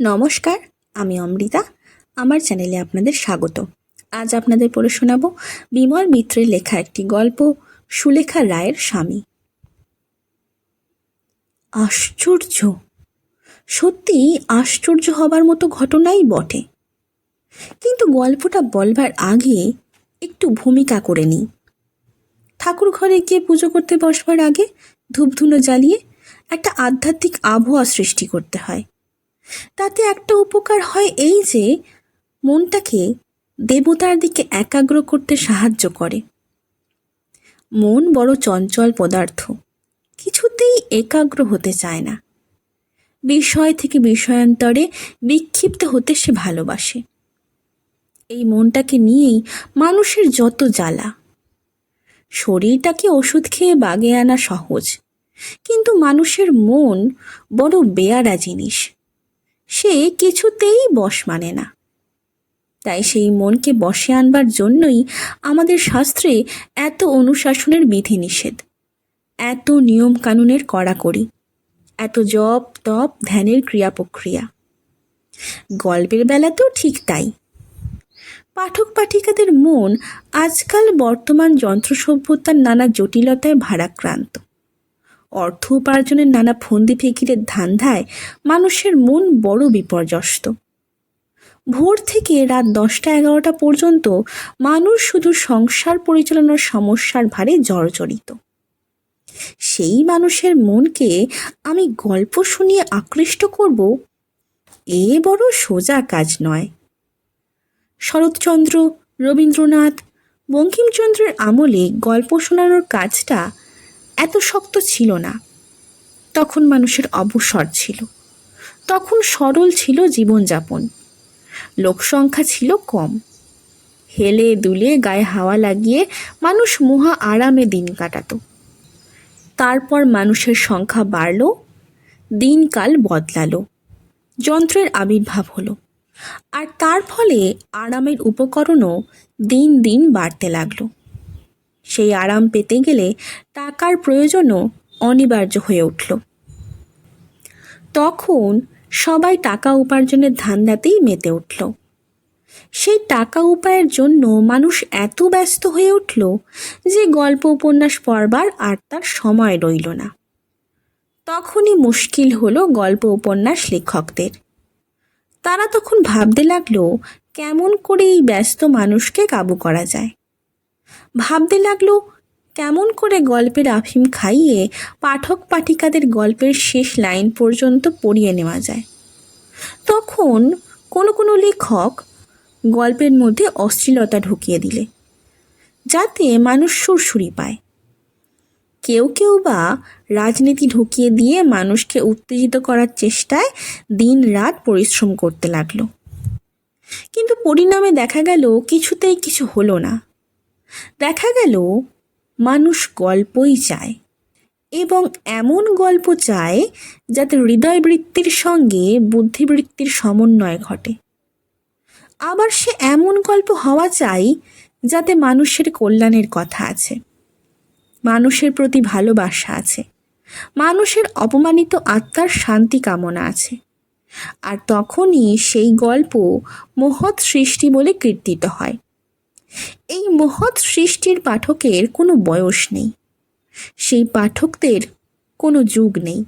নমস্কার, আমি অমৃতা। আমার চ্যানেলে আপনাদের স্বাগত। আজ আপনাদের পড়ে শোনাব বিমল মিত্রের লেখা একটি গল্প, সুলেখা রায়ের স্বামী। আশ্চর্য! সত্যি আশ্চর্য হবার মতো ঘটনাই বটে। কিন্তু গল্পটা বলবার আগে একটু ভূমিকা করে নিই। ঠাকুর ঘরে গিয়ে পুজো করতে বসবার আগে ধূপধুনো জ্বালিয়ে একটা আধ্যাত্মিক আবহাওয়া সৃষ্টি করতে হয়। তাতে একটা উপকার হয় এই যে, মনটাকে দেবতার দিকে একাগ্র করতে সাহায্য করে। মন বড় চঞ্চল পদার্থ, কিছুতেই একাগ্র হতে চায় না। বিষয় থেকে বিষয়ান্তরে বিক্ষিপ্ত হতে সে ভালোবাসে। এই মনটাকে নিয়েই মানুষের যত জ্বালা। শরীরটাকে ওষুধ খেয়ে বাগে আনা সহজ, কিন্তু মানুষের মন বড় বেয়ারা জিনিস। সে কিছুতেই বশ মানে না। তাই সেই মনকে বসে আনবার জন্যই আমাদের শাস্ত্রে এত অনুশাসনের বিধিনিষেধ এত নিয়ম কানুনের কড়াকড়ি, এত জপ তপ ধ্যানের ক্রিয়া প্রক্রিয়া গল্পের বেলাতেও ঠিক তাই। পাঠক পাঠিকাদের মন আজকাল বর্তমান যন্ত্র সভ্যতার নানা জটিলতায় ভারাক্রান্ত। অর্থ উপার্জনের নানা ফন্দি ফিকিরের ধান্ধায় মানুষের মন বড় বিপর্যস্ত। ভোর থেকে রাত দশটা এগারোটা পর্যন্ত মানুষ শুধু সংসার পরিচালনার সমস্যার ভারে জর্জরিত। সেই মানুষের মনকে আমি গল্প শুনিয়ে আকৃষ্ট করব, এ বড় সোজা কাজ নয়। শরৎচন্দ্র, রবীন্দ্রনাথ, বঙ্কিমচন্দ্রের আমলে গল্প শোনানোর কাজটা এত শক্ত ছিল না। তখন মানুষের অবসর ছিল। তখন সরল ছিল জীবনযাপন। লোকসংখ্যা ছিল কম। হেলে দুলে গায়ে হাওয়া লাগিয়ে মানুষ মহা আরামে দিন কাটাত। তারপর মানুষের সংখ্যা বাড়ল, দিনকাল বদলালো। যন্ত্রের আবির্ভাব হলো। আর তার ফলে আরামের উপকরণও দিন দিন বাড়তে লাগল। সেই আরাম পেতে গেলে টাকার প্রয়োজনও অনিবার্য হয়ে উঠল। তখন সবাই টাকা উপার্জনের ধান্দাতেই মেতে উঠল। সেই টাকা উপায়ের জন্য মানুষ এত ব্যস্ত হয়ে উঠল যে গল্প উপন্যাস পড়বার আর তার সময় রইল না। তখনই মুশকিল হলো গল্প উপন্যাস লেখকদের। তারা তখন ভাবতে লাগল, কেমন করে এই ব্যস্ত মানুষকে কাবু করা যায়। ভাবতে লাগল, কেমন করে গল্পের আফিম খাইয়ে পাঠক পাঠিকাদের গল্পের শেষ লাইন পর্যন্ত পড়িয়ে নেওয়া যায়? তখন কোনো কোনো লেখক গল্পের মধ্যে অশ্লীলতা ঢুকিয়ে দিলে, যাতে মানুষ সুরসুরি পায়। কেউ কেউ বা রাজনীতি ঢুকিয়ে দিয়ে মানুষকে উত্তেজিত করার চেষ্টায় দিন রাত পরিশ্রম করতে লাগল। কিন্তু পরিণামে দেখা গেল, কিছুতেই কিছু হলো না। দেখা গেল, মানুষ গল্পই চায় এবং এমন গল্প চায় যাতে হৃদয়বৃত্তির সঙ্গে বুদ্ধিবৃত্তির সমন্বয় ঘটে। আবার সে এমন গল্প হওয়া চাই যাতে মানুষের কল্যাণের কথা আছে, মানুষের প্রতি ভালোবাসা আছে, মানুষের অপমানিত আত্মার শান্তি কামনা আছে। আর তখনই সেই গল্প মহৎ সৃষ্টি বলে কীর্তিত হয়। এই মহৎ সৃষ্টির পাঠকের কোনো বয়স নেই। সেই পাঠকদের কোনো যুগ নেই।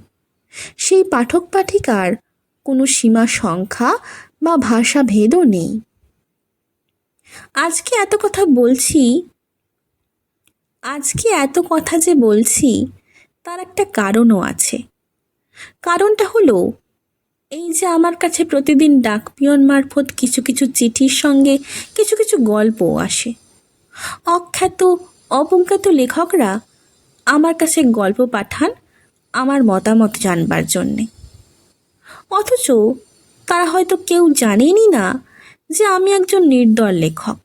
সেই পাঠক পাঠিকার কোনো সীমা সংখ্যা বা ভাষা ভেদও নেই। আজকে এত কথা বলছি, আজকে এত কথা যে বলছি, তার একটা কারণও আছে। কারণটা হলো এই যে আমার কাছে প্রতিদিন ডাকপিয়ন মারফত কিছু কিছু চিঠির সঙ্গে কিছু কিছু গল্পও আসে। অখ্যাত অপজ্ঞাত লেখকরা আমার কাছে গল্প পাঠান আমার মতামত জানবার জন্যে। অথচ তারা হয়তো কেউ জানেনই না যে আমি একজন নির্দল লেখক।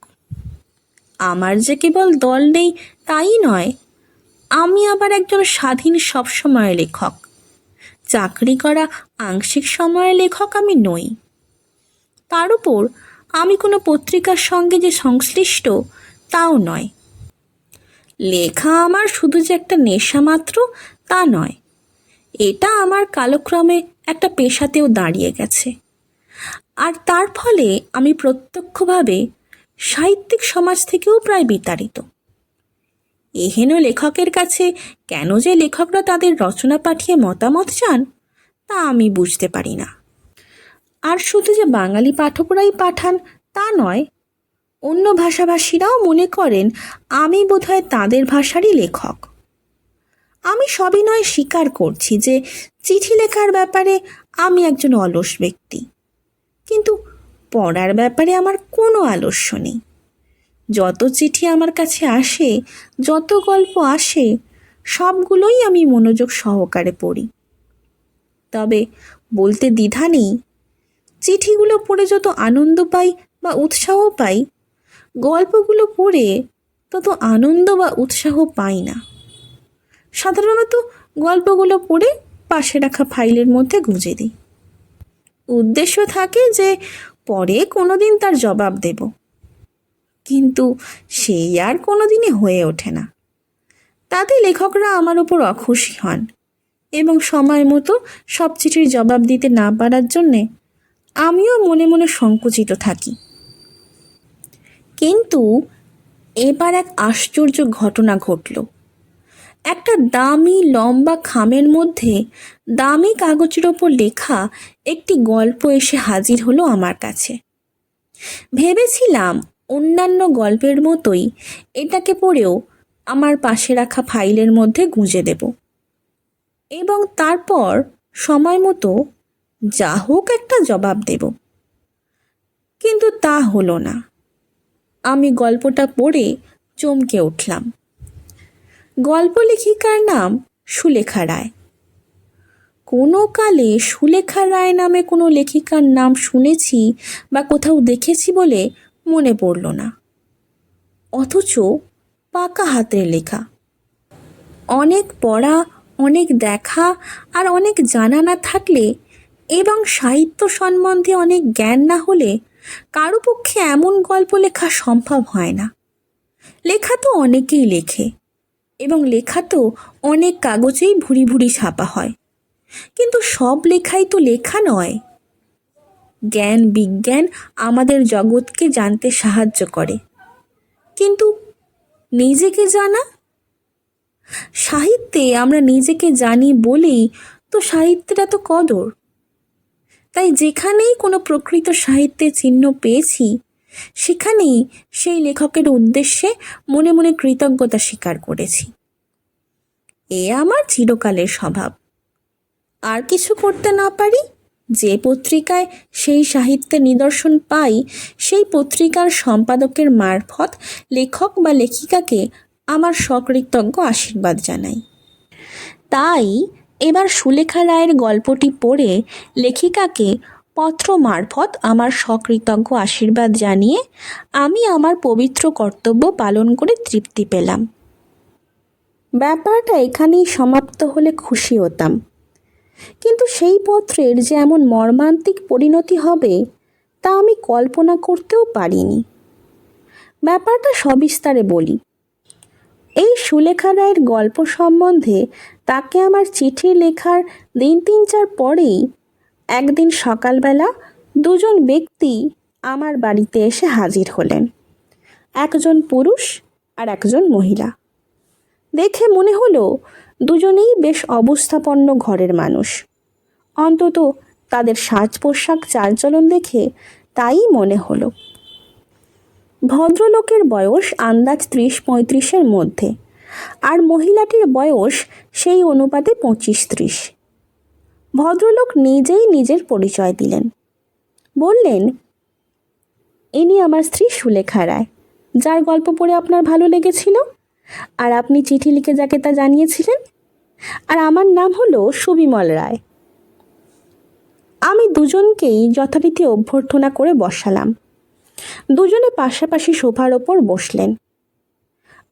আমার যে কেবল দল নেই তাই নয়, আমি আবার একজন স্বাধীন সবসময় লেখক। চাকরি করা আংশিক সময়ের লেখক আমি নই। তার উপর আমি কোনো পত্রিকার সঙ্গে যে সংশ্লিষ্ট, তাও নয়। লেখা আমার শুধু যে একটা নেশা মাত্র, তা নয়। এটা আমার কালক্রমে একটা পেশাতেও দাঁড়িয়ে গেছে। আর তার ফলে আমি প্রত্যক্ষভাবে সাহিত্যিক সমাজ থেকেও প্রায় বিতাড়িত। এহেন লেখকের কাছে কেন যে লেখকরা তাদের রচনা পাঠিয়ে মতামত চান, তা আমি বুঝতে পারি না। আর শুধু যে বাঙালি পাঠকরাই পাঠান, তা নয়, অন্য ভাষাভাষীরাও মনে করেন, আমি বোধহয় তাদের ভাষারই লেখক। আমি সবিনয় স্বীকার করছি যে চিঠি লেখার ব্যাপারে আমি একজন অলস ব্যক্তি। কিন্তু পড়ার ব্যাপারে আমার কোনো আলস্য নেই। যত চিঠি আমার কাছে আসে, যত গল্প আসে, সবগুলোই আমি মনোযোগ সহকারে পড়ি। তবে বলতে দ্বিধা নেই, চিঠিগুলো পড়ে যত আনন্দ পাই বা উৎসাহ পাই, গল্পগুলো পড়ে তত আনন্দ বা উৎসাহ পাই না। সাধারণত গল্পগুলো পড়ে পাশে রাখা ফাইলের মধ্যে গুঁজে দিই। উদ্দেশ্য থাকে যে পরে কোনো দিন তার জবাব দেব। কিন্তু সেই আর কোনো দিনই হয়ে ওঠে না। তাতে লেখকরা আমার ওপর অখুশি হন এবং সময় মতো সব চিঠির জবাব দিতে না পারার জন্যে আমিও মনে মনে সংকুচিত থাকি। কিন্তু এবার এক আশ্চর্য ঘটনা ঘটল। একটা দামি লম্বা খামের মধ্যে দামি কাগজের ওপর লেখা একটি গল্প এসে হাজির হলো আমার কাছে। ভেবেছিলাম অন্যান্য গল্পের মতোই এটাকে পড়েও আমার পাশে রাখা ফাইলের মধ্যে গুঁজে দেব। এবং তারপর সময় মতো যা হোক একটা জবাব দেব। কিন্তু তা হলো না। আমি গল্পটা পড়ে চমকে উঠলাম। গল্প লেখিকার নাম সুলেখা রায়। কোনো কালে সুলেখা রায় নামে কোনো লেখিকার নাম শুনেছি বা কোথাও দেখেছি বলে মনে পড়ল না। অথচ পাকা হাতের লেখা। অনেক পড়া, অনেক দেখা আর অনেক জানা না থাকলে এবং সাহিত্য সম্বন্ধে অনেক জ্ঞান না হলে কারও পক্ষে এমন গল্প লেখা সম্ভব হয় না। লেখা তো অনেকেই লেখে এবং লেখা তো অনেক কাগজেই ভুরি ভুরি ছাপা হয়। কিন্তু সব লেখাই তো লেখা নয়। জ্ঞান, বিজ্ঞান আমাদের জগৎকে জানতে সাহায্য করে। কিন্তু নিজেকে জানা? সাহিত্যে আমরা নিজেকে জানি বলেই তো সাহিত্যের এত কদর। তাই যেখানেই কোনো প্রকৃত সাহিত্যের চিহ্ন পেয়েছি, সেখানেই সেই লেখকের উদ্দেশ্যে মনে মনে কৃতজ্ঞতা স্বীকার করেছি। এ আমার চিরকালের স্বভাব। আর কিছু করতে না পারি? যে পত্রিকায় সেই সাহিত্যের নিদর্শন পাই, সেই পত্রিকার সম্পাদকের মারফত লেখক বা লেখিকাকে আমার সকৃতজ্ঞ আশীর্বাদ জানাই। তাই এবার সুলেখা রায়ের গল্পটি পড়ে লেখিকাকে পত্র মারফত আমার সকৃতজ্ঞ আশীর্বাদ জানিয়ে আমি আমার পবিত্র কর্তব্য পালন করে তৃপ্তি পেলাম। ব্যাপারটা এখানেই সমাপ্ত হলে খুশি হতাম। কিন্তু সেই পত্রের যে এমন মর্মান্তিক পরিণতি হবে, তা আমি কল্পনা করতেও পারিনি। ব্যাপারটা সবিস্তারে বলি। এই সুলেখা রায়ের গল্প সম্বন্ধে তাকে আমার চিঠি লেখার দিন তিন চার পরেই একদিন সকালবেলা দুজন ব্যক্তি আমার বাড়িতে এসে হাজির হলেন। একজন পুরুষ আর একজন মহিলা। দেখে মনে হলো দুজনেই বেশ অবস্থাপন্ন ঘরের মানুষ। অন্তত তাদের সাজ পোশাক চালচলন দেখে তাই মনে হলো। ভদ্রলোকের বয়স আন্দাজ ত্রিশ পঁয়ত্রিশের মধ্যে, আর মহিলাটির বয়স সেই অনুপাতে পঁচিশ ত্রিশ। ভদ্রলোক নিজেই নিজের পরিচয় দিলেন। বললেন, ইনি আমার স্ত্রী সুলেখা রায়। যার গল্প পড়ে আপনার ভালো লেগেছিল? আর আপনি চিঠি লিখে যাকে তা জানিয়েছিলেন? আর আমার নাম হলো সুবিমল রায়। আমি দুজনকেই যথারীতি অভ্যর্থনা করে বসালাম। দুজনে পাশাপাশি সোফার ওপর বসলেন।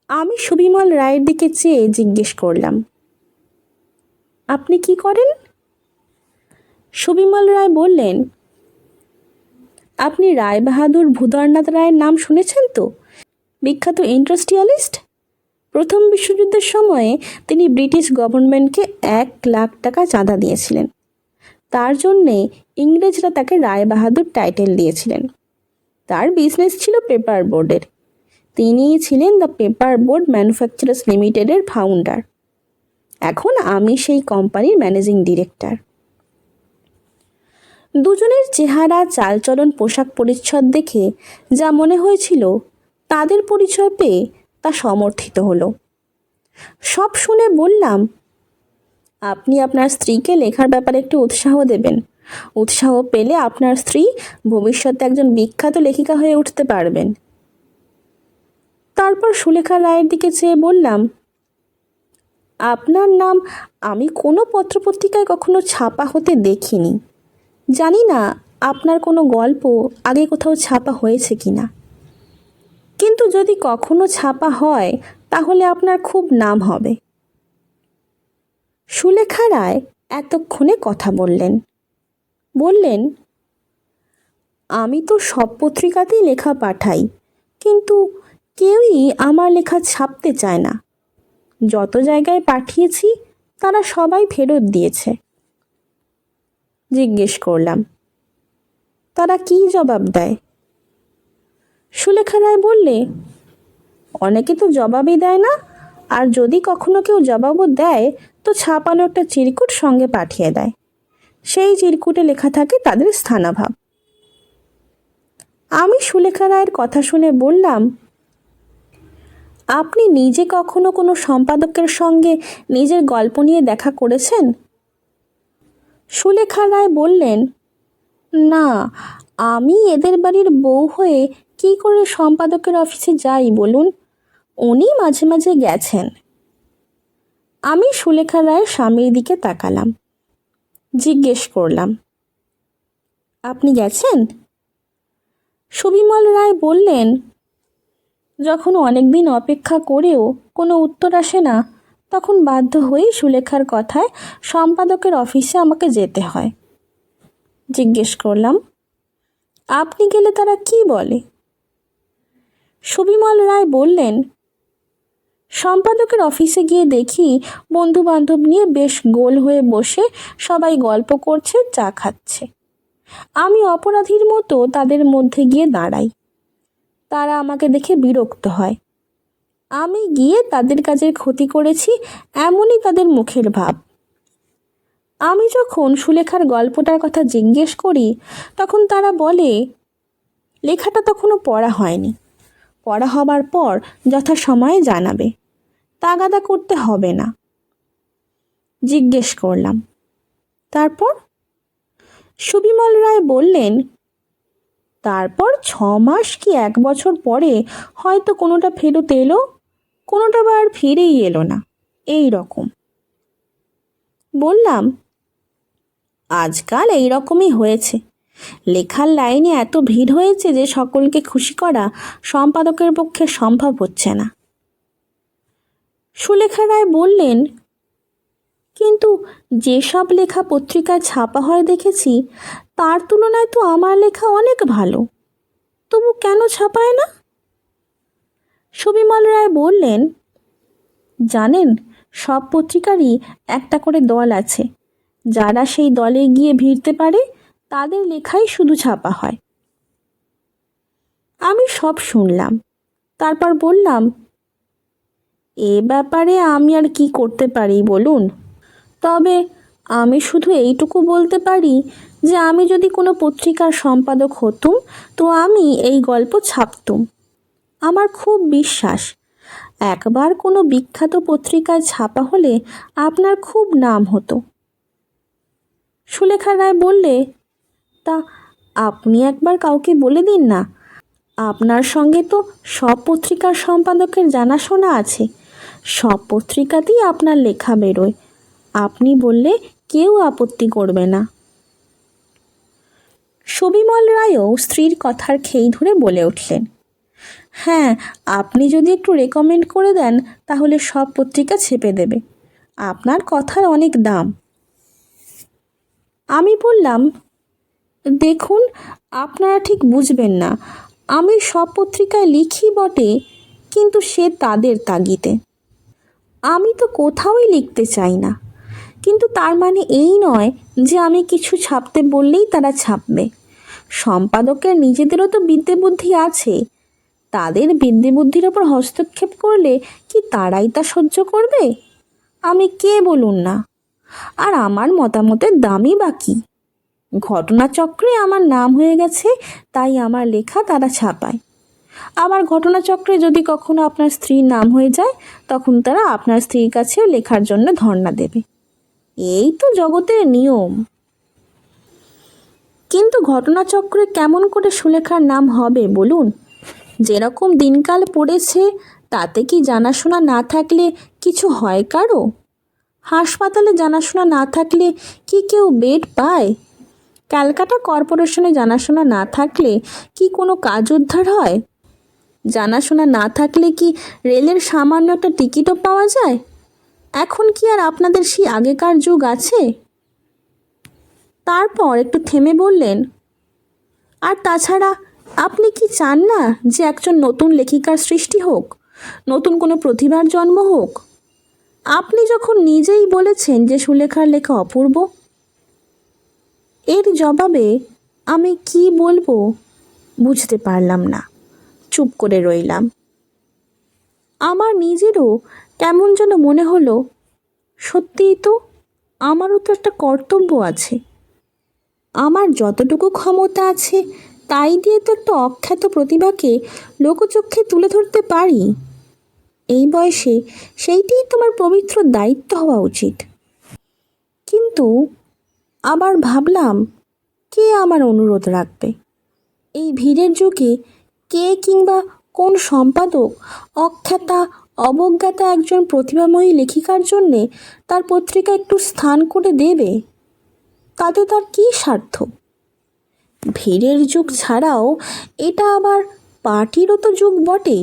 আমি সুবিমল রায়ের দিকে চেয়ে জিজ্ঞেস করলাম, আপনি কি করেন? সুবিমল রায় বললেন, আপনি রায় বাহাদুর ভূধরনাথ রায়ের নাম শুনেছেন তো? বিখ্যাত ইন্ডাস্ট্রিয়ালিস্ট? প্রথম বিশ্বযুদ্ধের সময়ে তিনি ব্রিটিশ গভর্নমেন্টকে এক লাখ টাকা চাঁদা দিয়েছিলেন। তার জন্যে ইংরেজরা তাকে রায় বাহাদুর টাইটেল দিয়েছিলেন। তার বিজনেস ছিল পেপার বোর্ডের তিনিই ছিলেন দ্য পেপার বোর্ড ম্যানুফ্যাকচারার্স লিমিটেডের ফাউন্ডার এখন আমি সেই কোম্পানির ম্যানেজিং ডিরেক্টর দুজনের চেহারা, চালচলন, পোশাক পরিচ্ছদ দেখে যা মনে হয়েছিল, তাদের পরিচয় পেয়ে তা সমর্থিত হলো। সব শুনে বললাম, আপনি আপনার স্ত্রীকে লেখার ব্যাপারে একটু উৎসাহ দেবেন। উৎসাহ পেলে আপনার স্ত্রী ভবিষ্যতে একজন বিখ্যাত লেখিকা হয়ে উঠতে পারবেন। তারপর সুলেখা রায়ের দিকে চেয়ে বললাম, আপনার নাম আমি কোনো পত্রপত্রিকায় কখনো ছাপা হতে দেখিনি। জানি না আপনার কোনো গল্প আগে কোথাও ছাপা হয়েছে কি না কিন্তু যদি কখনো ছাপা হয়, তাহলে আপনার খুব নাম হবে। সুলেখা রায় এতক্ষণে কথা বললেন। বললেন, আমি তো সব পত্রিকাতেই লেখা পাঠাই, কিন্তু কেউই আমার লেখা ছাপতে চায় না। যত জায়গায় পাঠিয়েছি, তারা সবাই ফেরত দিয়েছে। জিজ্ঞেস করলাম, তারা কী জবাব দেয়? সুলেখা রায় বললে, অনেকে তো জবাবই দেয় না, আর যদি কখনো কেউ জবাবও দেয়, তো ছাপানো একটা চিরকুট সঙ্গে পাঠিয়ে দেয়। সেই চিরকুটে লেখা থাকে তাদের স্থানাভাব। আমি সুলেখা রায়ের কথা শুনে বললাম, আপনি নিজে কখনো কোনো সম্পাদকের সঙ্গে নিজের গল্প নিয়ে দেখা করেছেন? সুলেখা রায় বললেন, না, আমি এদের বাড়ির বউ হয়ে কি করে সম্পাদকের অফিসে যাই বলুন? উনি মাঝে মাঝে গেছেন। আমি সুলেখা রায়ের স্বামীর দিকে তাকালাম। জিজ্ঞেস করলাম, আপনি গেছেন? সুবিমল রায় বললেন, যখন অনেক দিন অপেক্ষা করেও কোনো উত্তর আসে না, তখন বাধ্য হয়েই সুলেখার কথায় সম্পাদকের অফিসে আমাকে যেতে হয়। জিজ্ঞেস করলাম, আপনি গেলে তারা কি বলে? সুবিমল রায় বললেন, সম্পাদকের অফিসে গিয়ে দেখি বন্ধু বান্ধব নিয়ে বেশ গোল হয়ে বসে সবাই গল্প করছে, চা খাচ্ছে। আমি অপরাধীর মতো তাদের মধ্যে গিয়ে দাঁড়াই। তারা আমাকে দেখে বিরক্ত হয়। আমি গিয়ে তাদের কাজের ক্ষতি করেছি, এমনই তাদের মুখের ভাব। আমি যখন সুলেখার গল্পটার কথা জিজ্ঞেস করি, তখন তারা বলে, লেখাটা তখনও পড়া হয়নি। পড়া হবার পর যথাসময়ে জানাবে। তাগাদা করতে হবে না। জিজ্ঞেস করলাম। তারপর? সুবিমল রায় বললেন, তারপর ছ মাস কি এক বছর পরে হয়তো কোনোটা ফেরত এলো? কোনোটা বা আর ফিরেই এলো না। এই রকম। বললাম, আজকাল এই রকমই হয়েছে। লেখার লাইনে এত ভিড় হয়েছে যে সকলকে খুশি করা সম্পাদকের পক্ষে সম্ভব হচ্ছে না। সুলেখা রায় বললেন, কিন্তু যেসব লেখা পত্রিকায় ছাপা হয় দেখেছি, তার তুলনায় তো আমার লেখা অনেক ভালো। তবু কেন ছাপায় না? সুবিমল রায় বললেন, জানেন, সব পত্রিকারই একটা করে দল আছে। যারা সেই দলে গিয়ে ভিড়তে পারে তাদের লেখাই শুধু ছাপা হয়। আমি সব শুনলাম। তারপর বললাম, এ ব্যাপারে আমি আর কি করতে পারি বলুন? তবে আমি শুধু এইটুকু বলতে পারি যে আমি যদি কোনো পত্রিকার সম্পাদক হতুম, তো আমি এই গল্প ছাপতুম। আমার খুব বিশ্বাস, একবার কোনো বিখ্যাত পত্রিকায় ছাপা হলে আপনার খুব নাম হতো। সুলেখা রায় বললে তা আপনি একবার কাউকে বলে দিন না। আপনার সঙ্গে তো সব পত্রিকার সম্পাদকের জানাশোনা আছে। সব পত্রিকাতেই আপনার লেখা বেরোয়। আপনি বললে কেউ আপত্তি করবে না। সবিমল রায়ও স্ত্রীর কথার খেই ধরে বলে উঠলেন হ্যাঁ আপনি যদি একটু রেকমেন্ড করে দেন, তাহলে সব পত্রিকা ছেপে দেবে। আপনার কথার অনেক দাম। আমি বললাম দেখুন, আপনারা ঠিক বুঝবেন না। আমি সব পত্রিকায় লিখি বটে, কিন্তু সে তাদের তাগিতে আমি তো কোথাওই লিখতে চাই না। কিন্তু তার মানে এই নয় যে আমি কিছু ছাপতে বললেই তারা ছাপবে। সম্পাদকের নিজেদেরও তো বিদ্যে বুদ্ধি আছে। তাদের বিদ্যে বুদ্ধির ওপর হস্তক্ষেপ করলে কি তারাই তা সহ্য করবে? আমি কে বলুন না? আর আমার মতামতের দামই বাকি ঘটনাচক্রে আমার নাম হয়ে গেছে, তাই আমার লেখা তারা ছাপায়। আবার ঘটনাচক্রে যদি কখনো আপনার স্ত্রীর নাম হয়ে যায়, তখন তারা আপনার স্ত্রীর কাছেও লেখার জন্য ধর্ণা দেবে। এই তো জগতের নিয়ম। কিন্তু ঘটনাচক্রে কেমন করে সুলেখার নাম হবে বলুন? যেরকম দিনকাল পড়েছে, তাতে কি জানাশোনা না থাকলে কিছু হয় কারও? হাসপাতালে জানাশোনা না থাকলে কি কেউ বেড পায়? ক্যালকাটা কর্পোরেশনে জানাশোনা না থাকলে কি কোনো কাজ উদ্ধার হয়? জানাশোনা না থাকলে কি রেলের সামান্য একটা টিকিটও পাওয়া যায়? এখন কি আর আপনাদের সেই আগেকার যুগ আছে? তারপর একটু থেমে বললেন, আর তাছাড়া আপনি কি চান না যে একজন নতুন লেখিকার সৃষ্টি হোক, নতুন কোনো প্রতিভার জন্ম হোক? আপনি যখন নিজেই বলেছেন যে সুলেখার লেখা অপূর্ব এর জবাবে আমি কি বলব বুঝতে পারলাম না। চুপ করে রইলাম। আমার নিজেরও কেমন যেন মনে হলো, সত্যিই তো আমারও তো একটা কর্তব্য আছে। আমার যতটুকু ক্ষমতা আছে, তাই দিয়ে তো একটা অখ্যাত প্রতিভাকে লোকচক্ষে তুলে ধরতে পারি। এই বয়সে সেইটিই তোমার পবিত্র দায়িত্ব হওয়া উচিত। কিন্তু আবার ভাবলাম, কে আমার অনুরোধ রাখবে? এই ভিড়ের যুগে কে কিংবা কোন সম্পাদক, অখ্যাতা, অবজ্ঞাতা একজন প্রতিভাময়ী লেখিকার জন্যে তার পত্রিকা একটু স্থান করে দেবে? তাতে তার কী স্বার্থ? ভিড়ের যুগ ছাড়াও এটা আবার পার্টিরও তো যুগ বটে।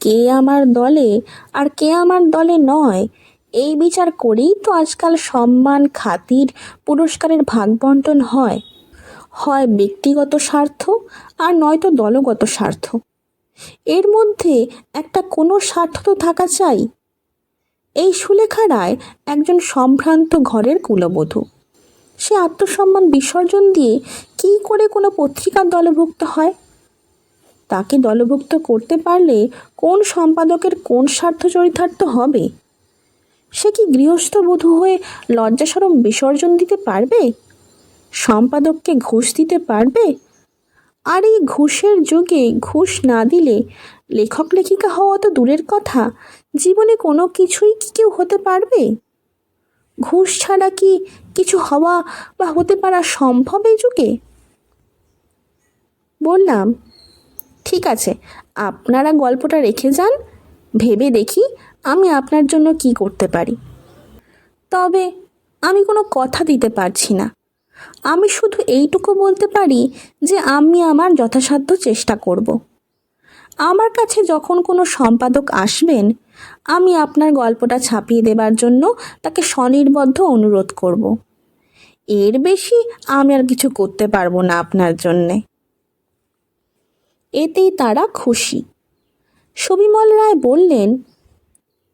কে আমার দলে আর কে আমার দলে নয় এই বিচার করেই তো আজকাল সম্মান, খাতির, পুরস্কারের ভাগ বন্টন হয়। হয় ব্যক্তিগত স্বার্থ আর নয়তো দলগত স্বার্থ। এর মধ্যে একটা কোনো স্বার্থ তো থাকা চাই। এই সুলেখা রায় একজন সম্ভ্রান্ত ঘরের কুলবধূ। সে আত্মসম্মান বিসর্জন দিয়ে কী করে কোনো পত্রিকার দলভুক্ত হয়? তাকে দলভুক্ত করতে পারলে কোন সম্পাদকের কোন স্বার্থ চরিতার্থ হবে? সে কি গৃহস্থ বধূ হয়ে লজ্জাসরম বিসর্জন দিতে পারবে? সম্পাদককে ঘুষ দিতে পারবে? আর এই ঘুষের যুগে ঘুষ না দিলে লেখক লেখিকা হওয়া তো দূরের কথা। জীবনে কোনো কিছুই কি কেউ হতে পারবে? ঘুষ ছাড়া কি কিছু হওয়া বা হতে পারা সম্ভব এই যুগে? বললাম, ঠিক আছে, আপনারা গল্পটা রেখে যান ভেবে দেখি আমি আপনার জন্য কি করতে পারি। তবে আমি কোনো কথা দিতে পারছি না। আমি শুধু এইটুকু বলতে পারি যে আমি আমার যথাসাধ্য চেষ্টা করব। আমার কাছে যখন কোনো সম্পাদক আসবেন, আমি আপনার গল্পটা ছাপিয়ে দেবার জন্য তাকে স্বনির্বদ্ধ অনুরোধ করব। এর বেশি আমি আর কিছু করতে পারব না আপনার জন্যে। এতেই তারা খুশি। সবিমল রায় বললেন,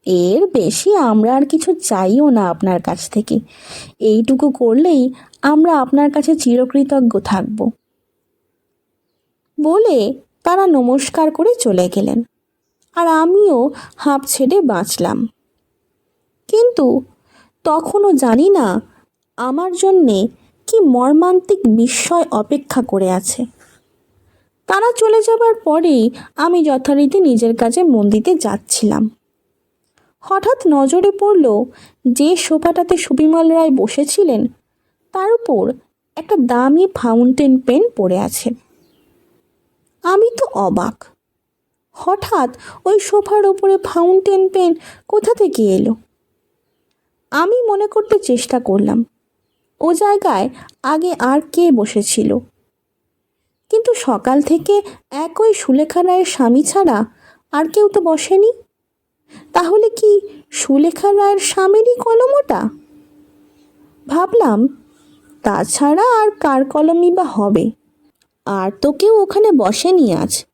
এর বেশি আমরা আর কিছু চাইও না আপনার কাছ থেকে। এইটুকু করলেই আমরা আপনার কাছে চিরকৃতজ্ঞ থাকব বলে তারা নমস্কার করে চলে গেলেন। আর আমিও হাঁপ ছেড়ে বাঁচলাম। কিন্তু তখনও জানি না আমার জন্যে কি মর্মান্তিক বিস্ময় অপেক্ষা করে আছে। তারা চলে যাবার পরেই আমি যথারীতি নিজের কাজে মন দিতে যাচ্ছিলাম। হঠাৎ নজরে পড়ল যে সোফাটাতে সুবিমল রায় বসেছিলেন, তার উপর একটা দামি ফাউন্টেন পেন পড়ে আছে। আমি তো অবাক। হঠাৎ ওই সোফার ওপরে ফাউন্টেন পেন কোথা থেকে এলো? আমি মনে করতে চেষ্টা করলাম, ও জায়গায় আগে আর কে বসেছিল? কিন্তু সকাল থেকে একই সুলেখা রায়ের স্বামী ছাড়া আর কেউ তো বসেনি। তাহলে কি সুলেখা রায়ের স্বামীরই কলম ওটা ভাবলাম, তাছাড়া আর কার কলমই বা হবে? আর তো কেউ ওখানে বসেনি আজ।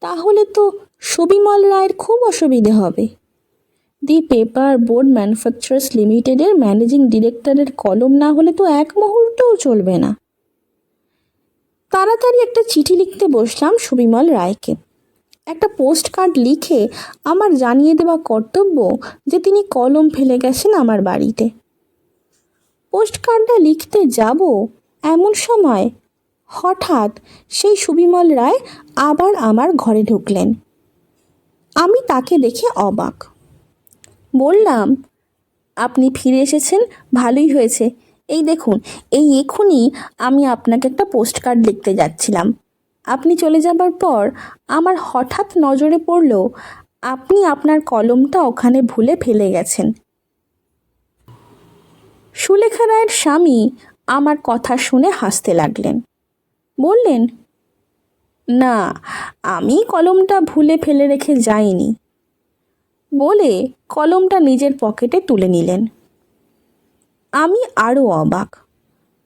তাহলে তো সুবিমল রায়ের খুব অসুবিধে হবে। দি পেপার বোর্ড ম্যানুফ্যাকচারার্স লিমিটেডের ম্যানেজিং ডিরেক্টরের কলম না হলে তো এক মুহূর্তও চলবে না। তাড়াতাড়ি একটা চিঠি লিখতে বসলাম সুবিমল রায়কে। একটা পোস্ট কার্ড লিখে আমার জানিয়ে দেওয়া কর্তব্য যে তিনি কলম ফেলে গেছেন আমার বাড়িতে। পোস্ট কার্ডটা লিখতে যাব এমন সময় হঠাৎ সেই সুবিমল রায় আবার আমার ঘরে ঢুকলেন। আমি তাকে দেখে অবাক। বললাম, আপনি ফিরে এসেছেন, ভালোই হয়েছে। এই দেখুন, এই এখনই আমি আপনাকে একটা পোস্ট কার্ড লিখতে যাচ্ছিলাম। আপনি চলে যাবার পর আমার হঠাৎ নজরে পড়ল, আপনি আপনার কলমটা ওখানে ভুলে ফেলে গেছেন। সুলেখা রায়ের স্বামী আমার কথা শুনে হাসতে লাগলেন। বললেন, না, আমি কলমটা ভুলে ফেলে রেখে যাইনি। বলে কলমটা নিজের পকেটে তুলে নিলেন। আমি আরও অবাক।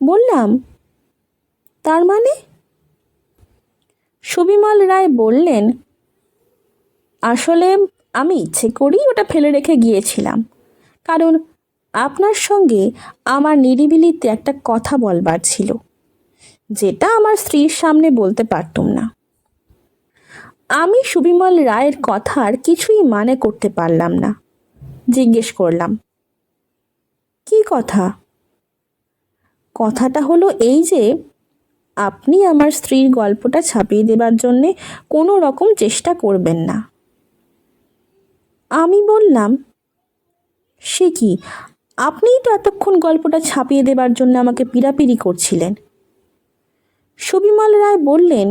বললাম, তার মানে? সুবিমল রায় বললেন, আসলে আমি ইচ্ছে করেই ওটা ফেলে রেখে গিয়েছিলাম। কারণ আপনার সঙ্গে আমার নিরিবিলিতে একটা কথা বলবার ছিল, যেটা আমার স্ত্রীর সামনে বলতে পারতুম না। আমি সুবিমল রায়ের কথার কিছুই মানে করতে পারলাম না। জিজ্ঞেস করলাম কি কথা? কথাটা হলো এই যে, আপনি আমার স্ত্রীর গল্পটা ছাপিয়ে দেবার জন্যে কোনো রকম চেষ্টা করবেন না। আমি বললাম, সে কি, আপনিই তো এতক্ষণ গল্পটা ছাপিয়ে দেবার জন্য আমাকে পিড়াপিড়ি করছিলেন। সুবিমল রায় বললেন,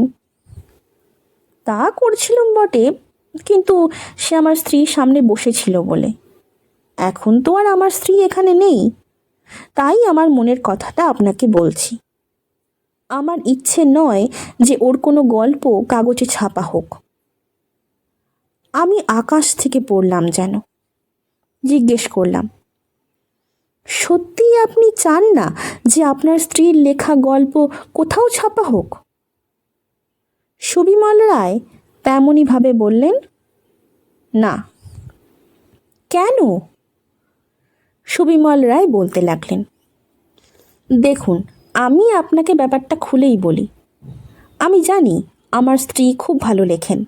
তা করছিলাম বটে, কিন্তু সে আমার স্ত্রীর সামনে বসেছিল বলে। এখন তো আর আমার স্ত্রী এখানে নেই। তাই আমার মনের কথাটা আপনাকে বলছি। আমার ইচ্ছে নয় যে ওর কোনো গল্প কাগজে ছাপা হোক। আমি আকাশ থেকে পড়লাম যেন। জিজ্ঞেস করলাম, সত্যিই আপনি চান না যে আপনার স্ত্রীর লেখা গল্প কোথাও ছাপা হোক? সুবিমল রায় তেমনইভাবে বললেন, না। কেন? সুবিমল রায় বলতে লাগলেন, দেখুন, আমি আপনাকে ব্যাপারটা খুলেই বলি। আমি জানি আমার স্ত্রী খুব ভালো লেখেন।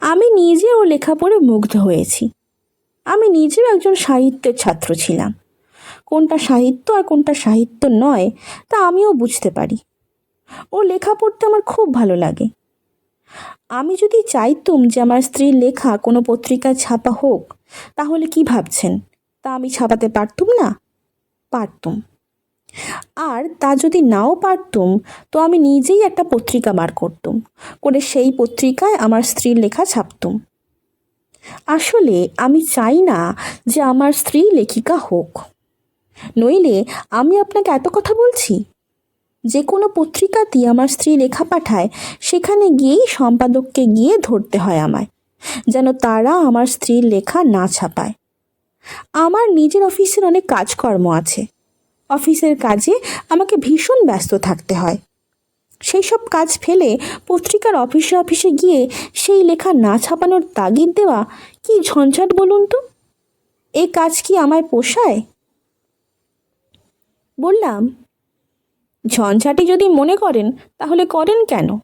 আমি নিজে ও লেখা পড়ে মুগ্ধ হয়েছি। আমি নিজেও একজন সাহিত্যের ছাত্র ছিলাম। কোনটা সাহিত্য আর কোনটা সাহিত্য নয়, তা আমিও বুঝতে পারি। ও লেখা পড়তে আমার খুব ভালো লাগে। আমি যদি চাইতুম যে আমার স্ত্রীর লেখা কোনো পত্রিকায় ছাপা হোক, তাহলে কি ভাবছেন? তা আমি ছাপাতে পারতুম না? পারতুম। আর তা যদি নাও পারতুম, তো আমি নিজেই একটা পত্রিকা বার করতুম, করে সেই পত্রিকায় আমার স্ত্রীর লেখা ছাপতুম। আসলে আমি চাই না যে আমার স্ত্রী লেখিকা হোক। নইলে আমি আপনাকে এত কথা বলছি? যে কোনো পত্রিকাতেই আমার স্ত্রী লেখা পাঠায়, সেখানে গিয়েই সম্পাদককে গিয়ে ধরতে হয় আমায়, যেন তারা আমার স্ত্রীর লেখা না ছাপায়। আমার নিজের অফিসের অনেক কাজকর্ম আছে। অফিসের কাজে আমাকে ভীষণ ব্যস্ত থাকতে হয়। সেই সব কাজ ফেলে পত্রিকার অফিসে অফিসে গিয়ে সেই লেখা না ছাপানোর তাগিদ দেওয়া কি ঝঞ্ঝাট বলুন তো? এ কাজ কি আমায় পোষায়? বললাম ঝঞ্ঝাটি যদি মনে করেন, তাহলে করেন কেন?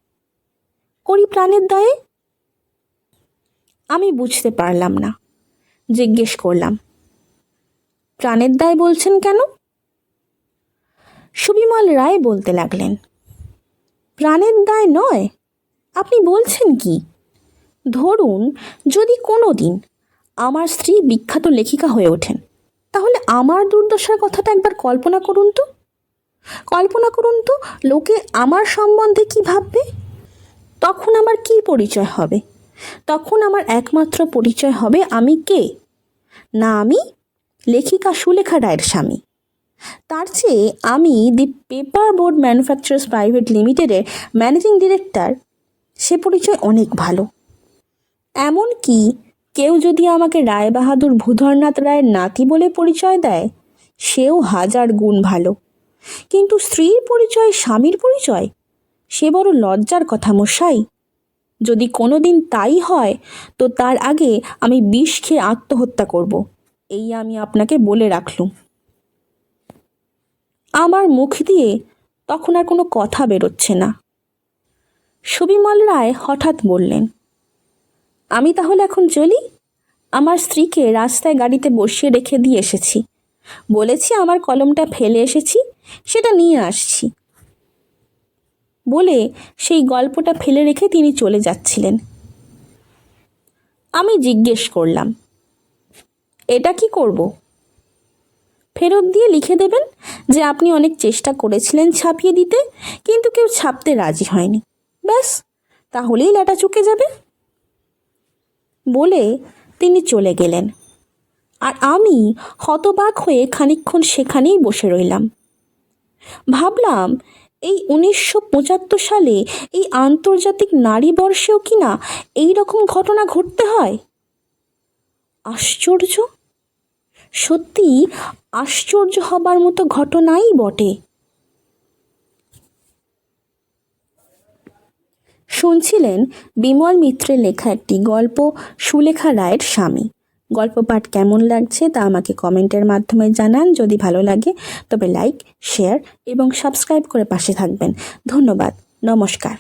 করি প্রাণের দায়ে? আমি বুঝতে পারলাম না। জিজ্ঞেস করলাম প্রাণের দায় বলছেন কেন? সুবিমল রায় বলতে লাগলেন, প্রাণের দায় নয়, আপনি বলছেন কি? ধরুন যদি কোনো দিন আমার স্ত্রী বিখ্যাত লেখিকা হয়ে ওঠেন, তাহলে আমার দুর্দশার কথাটা একবার কল্পনা করুন তো। কল্পনা করুন তো লোকে আমার সম্বন্ধে কি ভাববে? তখন আমার কি পরিচয় হবে? তখন আমার একমাত্র পরিচয় হবে আমি কে? না আমি লেখিকা সুলেখা রায়ের স্বামী। তার চেয়ে আমি the paper board manufacturers private লিমিটেডের ম্যানেজিং ডিরেক্টর, সে পরিচয় অনেক ভালো। এমন কি কেউ যদি আমাকে রায় বাহাদুর ভূধরনাথ রায়ের নাতি বলে পরিচয় দেয়, সেও হাজার গুণ ভালো। কিন্তু স্ত্রীর পরিচয়, স্বামীর পরিচয়, সে বড় লজ্জার কথা মশাই। যদি কোনো দিন তাই হয়, তো তার আগে আমি বিষ খেয়ে আত্মহত্যা করব। এই আমি আপনাকে বলে রাখলুম। আমার মুখ দিয়ে তখন আর কোনো কথা বেরোচ্ছে না। সুবিমল রায় হঠাৎ বললেন, আমি তাহলে এখন চলি? আমার স্ত্রীকে রাস্তায় গাড়িতে বসিয়ে রেখে দিয়ে এসেছি। বলেছি আমার কলমটা ফেলে এসেছি, সেটা নিয়ে আসছি। বলে সেই গল্পটা ফেলে রেখে তিনি চলে যাচ্ছিলেন। আমি জিজ্ঞেস করলাম এটা কি করব? ফেরত দিয়ে লিখে দেবেন যে আপনি অনেক চেষ্টা করেছিলেন ছাপিয়ে দিতে, কিন্তু কেউ ছাপতে রাজি হয়নি। ব্যাস, তাহলেই লেটা চুকে যাবে। বলে তিনি চলে গেলেন। আর আমি হতবাক হয়ে খানিকক্ষণ সেখানেই বসে রইলাম। ভাবলাম, এই উনিশশো পঁচাত্তর সালে এই আন্তর্জাতিক নারী বর্ষেও কিনা এই রকম ঘটনা ঘটতে হয়? আশ্চর্য? সত্যি আশ্চর্য হবার মতো ঘটনাই বটে। শুনছিলেন বিমল মিত্রের লেখা একটি গল্প সুলেখা রায়ের স্বামী। গল্প পাঠ কেমন লাগছে তা আমাকে কমেন্টের মাধ্যমে জানান। যদি ভালো লাগে, তবে লাইক, শেয়ার এবং সাবস্ক্রাইব করে পাশে থাকবেন। ধন্যবাদ, নমস্কার।